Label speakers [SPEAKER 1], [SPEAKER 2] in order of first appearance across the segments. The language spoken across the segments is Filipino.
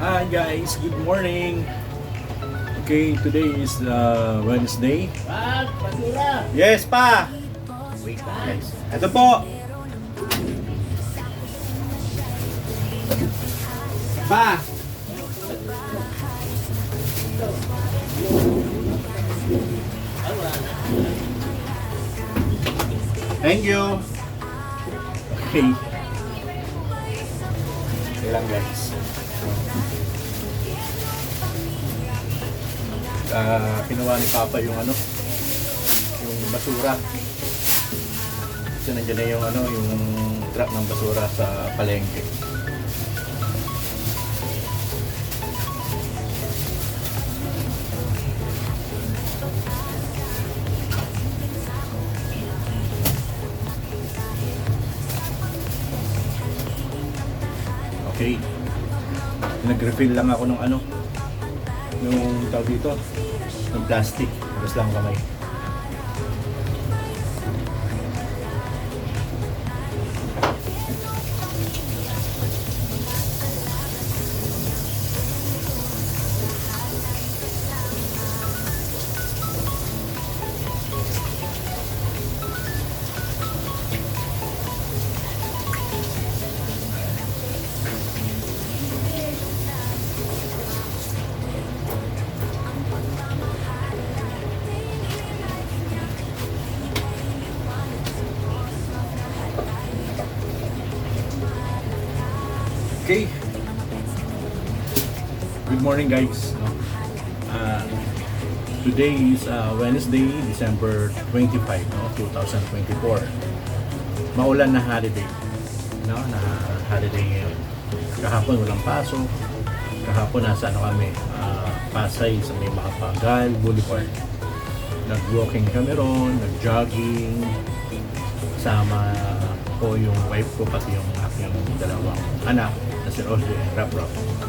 [SPEAKER 1] Hi guys, good morning. Okay, today is uh, Wednesday.
[SPEAKER 2] Pag, basura!
[SPEAKER 1] Yes pa. Wait guys. Ito po. Pa. Thank you. Okay. Lang guys. Ah, kinuha ni Papa yung ano, yung basura. So nandiyan na yung ano, yung truck ng basura sa palengke. Okay. Nag-refill lang ako ng ano, yung tawag dito, ng plastic. Tapos lang kamay. Morning guys. Uh, today is uh, Wednesday, December 25, no? 2024. Maulan na holiday. No? Na holiday ngayon. Kahapon walang pasok. Kahapon nasa ano kami, uh, Pasay sa may Makapagal Boulevard. Nag-walking kami ron, nag-jogging, sama ko yung wife ko pati yung aking dalawang anak na si Rosie Rap Rap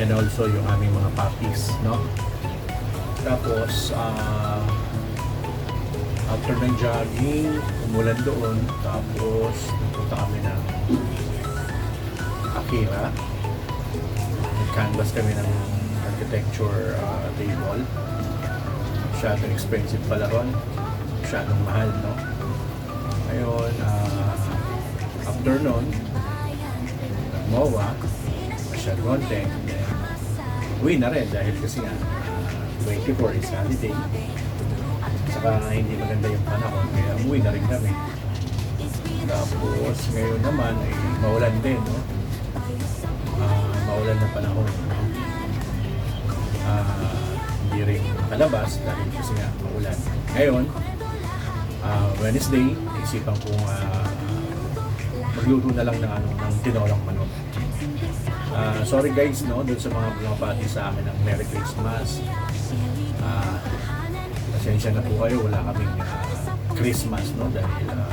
[SPEAKER 1] and also yung aming mga puppies no? Tapos ah, after ng jogging umulan doon tapos nagpunta kami ng Akira. Nag-canvas kami ng architecture ah, table. Masyadong expensive pala ron. Masyadong mahal no? Ngayon, ah, after nun, MOA, masyad konti, uwi na rin dahil kasi nga, ah, 24 is holiday. Saka hindi maganda yung panahon, kaya umuwi na rin kami. Tapos ngayon naman ay maulan din, no? Ah, maulan na panahon? Ah, hindi rin makalabas dahil kasi nga maulan. Ngayon, ah, Wednesday, isipan kong ah, magluto na lang ng ano ng tinolang manok. Ah, sorry guys no doon sa mga bumabati sa amin ng Merry Christmas. Ah, pasensya na po kayo wala kaming ah, Christmas no dahil ah,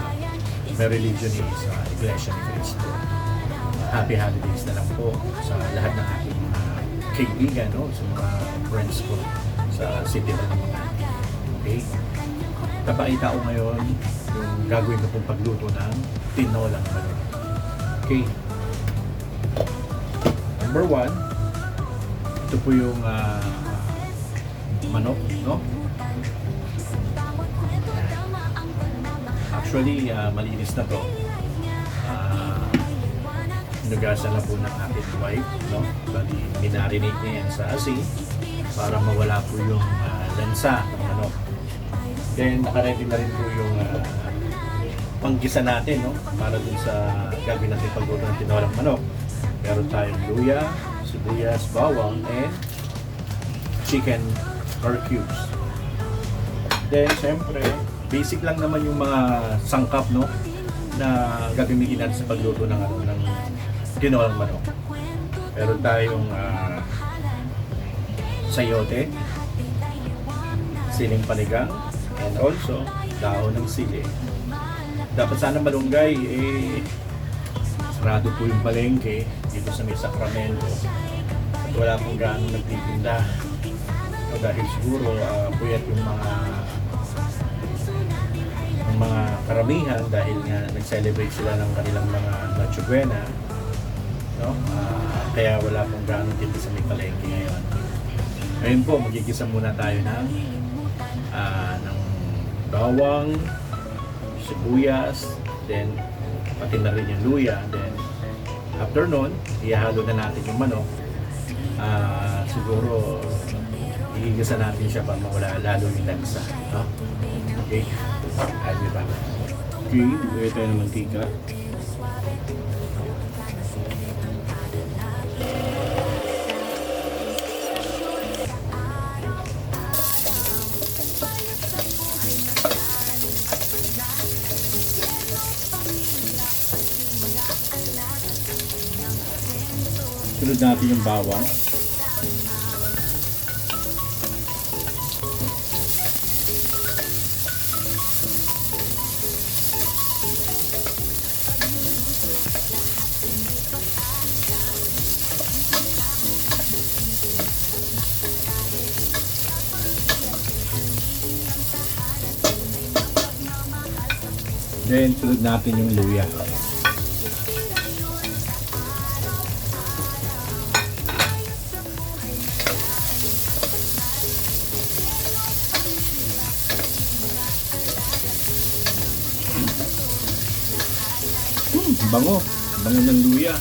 [SPEAKER 1] my religion is ah, Iglesia ni Cristo. Happy holidays na lang po sa lahat ng aking mga kaibigan no sa mga friends ko sa City ng mga Okay? Kapakita ko ngayon yung gagawin ko pong pagluto ng tinolang manok. Okay. Number one, ito po yung ah, manok, no? Actually, ah, malinis na to. Ah, Inugasan na po ng aking wife, no? Bali, minarinate niya yan sa asin para mawala po yung ah, lansa ng manok. Then, nakaready na rin po yung ah, panggisa natin, no? Para dun sa gagawin natin pagluto ng tinolang manok. Meron tayong luya, sibuyas, bawang, and chicken or cubes. Then, syempre, basic lang naman yung mga sangkap, no? Na gagamitin natin sa pagluto ng, ano, ng tinolang manok. Meron tayong ah, sayote, siling panigang, and also dahon ng sili. Dapat sana malunggay, eh, sarado po yung palengke dito sa may Sacramento. At wala pong gaano nagtitinda. O dahil siguro ah, puyat yung mga yung mga karamihan dahil nga nag-celebrate sila ng kanilang mga Noche Buena. No? Ah, kaya wala pong gano'ng tinda sa may palengke ngayon. Ngayon po, magigisa muna tayo ng, ah, ng bawang, sibuyas, then pati na rin yung luya. Then after nun, ihalo na natin yung manok. Ah, siguro, igigisa natin siya para mawala lalo yung lansa. No? Okay? Add me back. Okay, bigay tayo ng mantika. Sunod natin yung bawang. Then, sunod natin yung luya. Bango. Bango ng luya.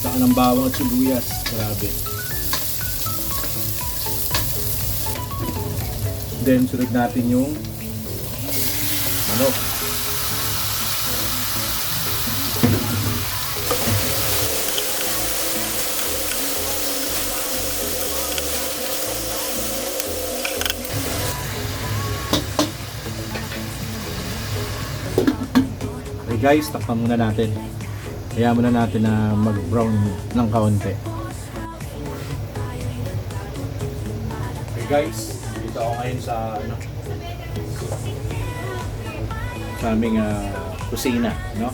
[SPEAKER 1] Saka ng bawang at sibuyas. Grabe. Then, sunod natin yung manok. Guys, takpan muna natin. Kaya muna natin na mag-brown ng kaunti. Okay guys, dito ako ngayon sa ano sa aming ah, kusina, no?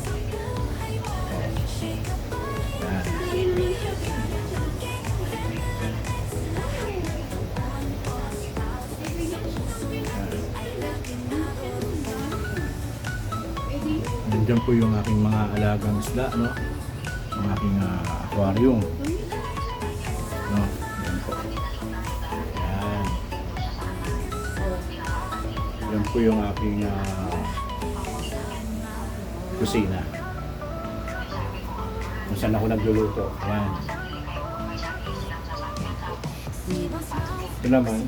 [SPEAKER 1] Nandiyan po yung aking mga alagang isda, no? Ang aking ah, aquarium. No? Yan po. Yan. Yan po yung aking ah, kusina. Kung saan ako nagluluto. Yan. Ito naman,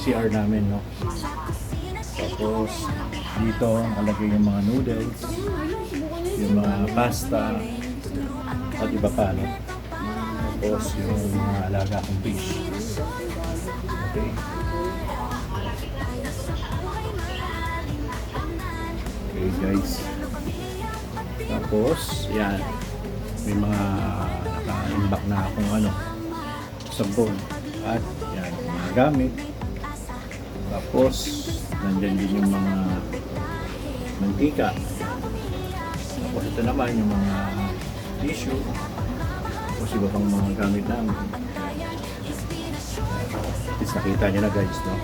[SPEAKER 1] CR namin, no? Tapos, dito, nakalagay yung mga noodles, yung mga pasta, at iba pa, no? Tapos, yung mga alaga kong fish. Okay. Okay, guys. Tapos, yan. May mga naka-imbak na akong ano, sabon. At, yan, mga gamit. Tapos, nandyan din yung mga mantika. Tapos ito naman yung mga tissue. Tapos iba pang mga gamit namin. At least nakita nyo na guys, no?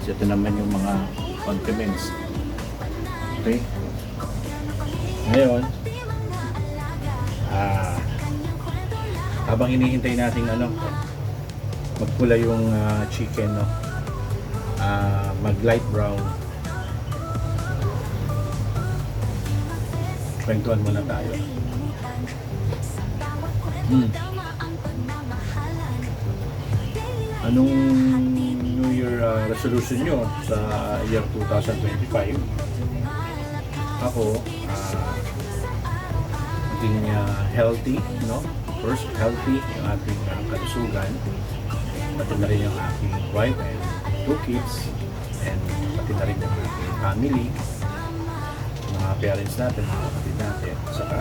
[SPEAKER 1] Kasi ito naman yung mga condiments. Okay? Ngayon, ah, habang hinihintay natin ano, magpula yung ah, chicken, no? Ah, mag light brown. Kwentuhan muna tayo. Hmm. Anong New Year ah, resolution nyo sa year 2025? Ako, ah, maging ah, healthy, no? First, healthy yung ating ah, kalusugan. Pati na rin yung aking wife and two kids. And pati na rin yung aking family. Mga parents natin, mga kapatid natin. Saka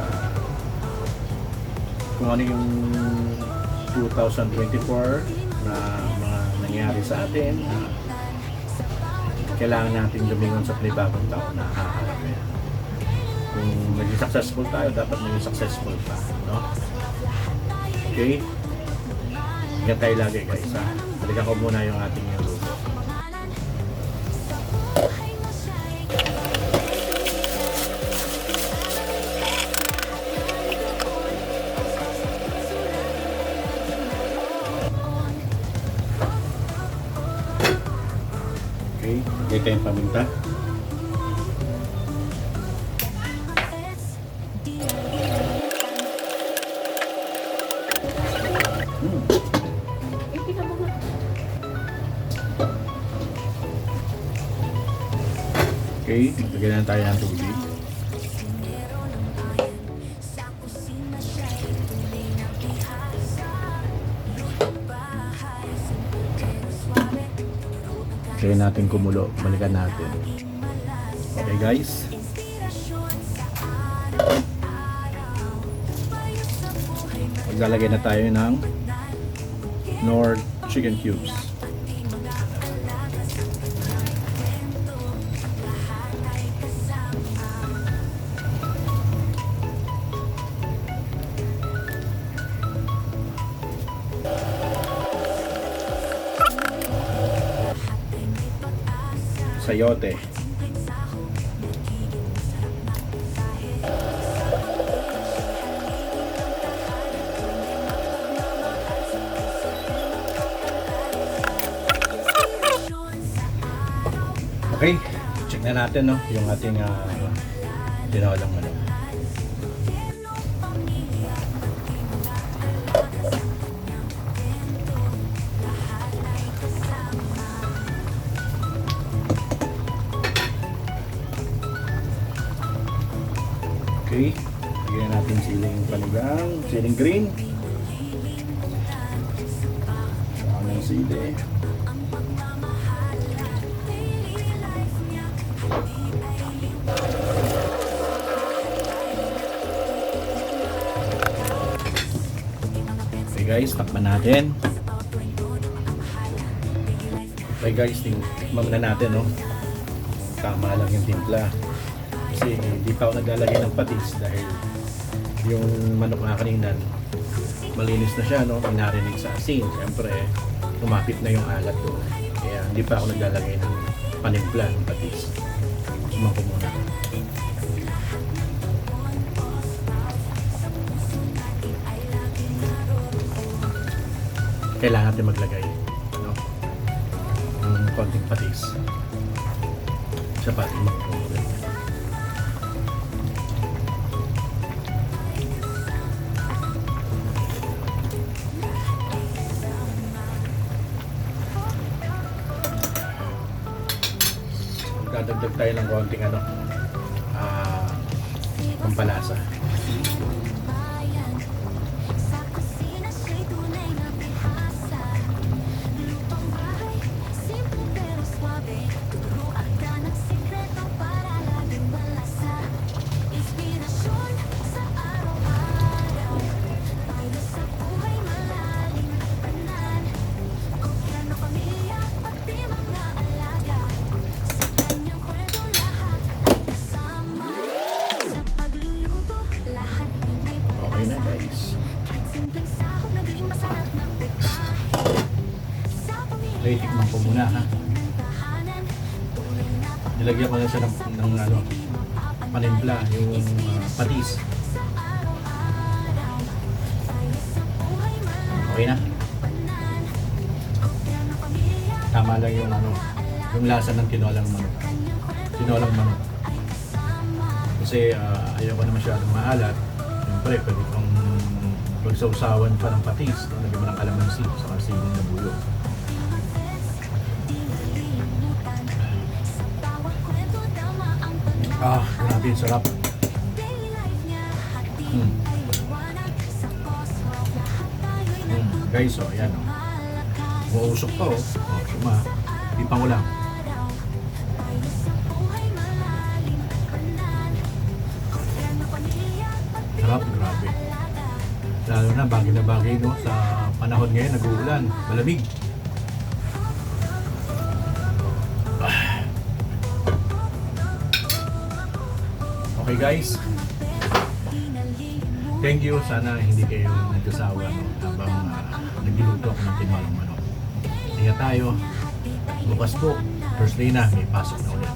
[SPEAKER 1] kung ano yung 2024 na mga nangyari sa atin, ah, kailangan natin lumingon sa panibagong taon na haharap eh. Kung maging successful tayo, dapat maging successful pa. No? Okay? Ingat tayo lagi guys ha. Balikan ko muna yung ating Lagay tayong paminta. Mm. Okay, lagyan na tayo ng tubig. Kaya natin kumulo, balikan natin. Okay guys. Maglalagay na tayo ng Nord chicken cubes. Sayote. Okay, check na natin no, yung ating uh, tinolang siling green. Saka ng sili. Okay guys, takpan natin. Okay guys, tikman na natin no. Tama lang yung timpla. Kasi hindi pa ako naglalagay ng patis dahil yung manok na kanina malinis na siya no, may sa asin. Siyempre, kumapit na yung alat ko. Kaya hindi pa ako naglalagay ng panimpla ng patis. Suman ko muna. Kailangan natin maglagay no, ng konting patis. Sa patis makukulit. Dadagdag tayo ng konting ano, ah, pampalasa. Guys. Okay, tikman ko muna ha. Nilagyan ko na siya ng, ng ano, panimpla, yung ah, patis. Okay na. Tama lang yung ano, yung lasa ng tinolang manok. Tinolang manok. Kasi uh, ayaw ko na masyadong maalat. Siyempre, pwede kong pagsausawan pa ng patis. Lagyan mo ng kalamansi sa siling na bulo. Ah, grabe, sarap. Mm. Mm. Guys, oh, ayan oh. Uusok pa oh. Oh, suma. Ipang ko lang. Sarap, grabe. Lalo na bagay na bagay no sa panahon ngayon nag-uulan, malamig. Ah. Okay guys. Thank you. Sana hindi kayo nagkasawa no, habang uh, nagluluto ako ng tinolang manok. Ingat tayo. Bukas po, Thursday na, may pasok na ulit.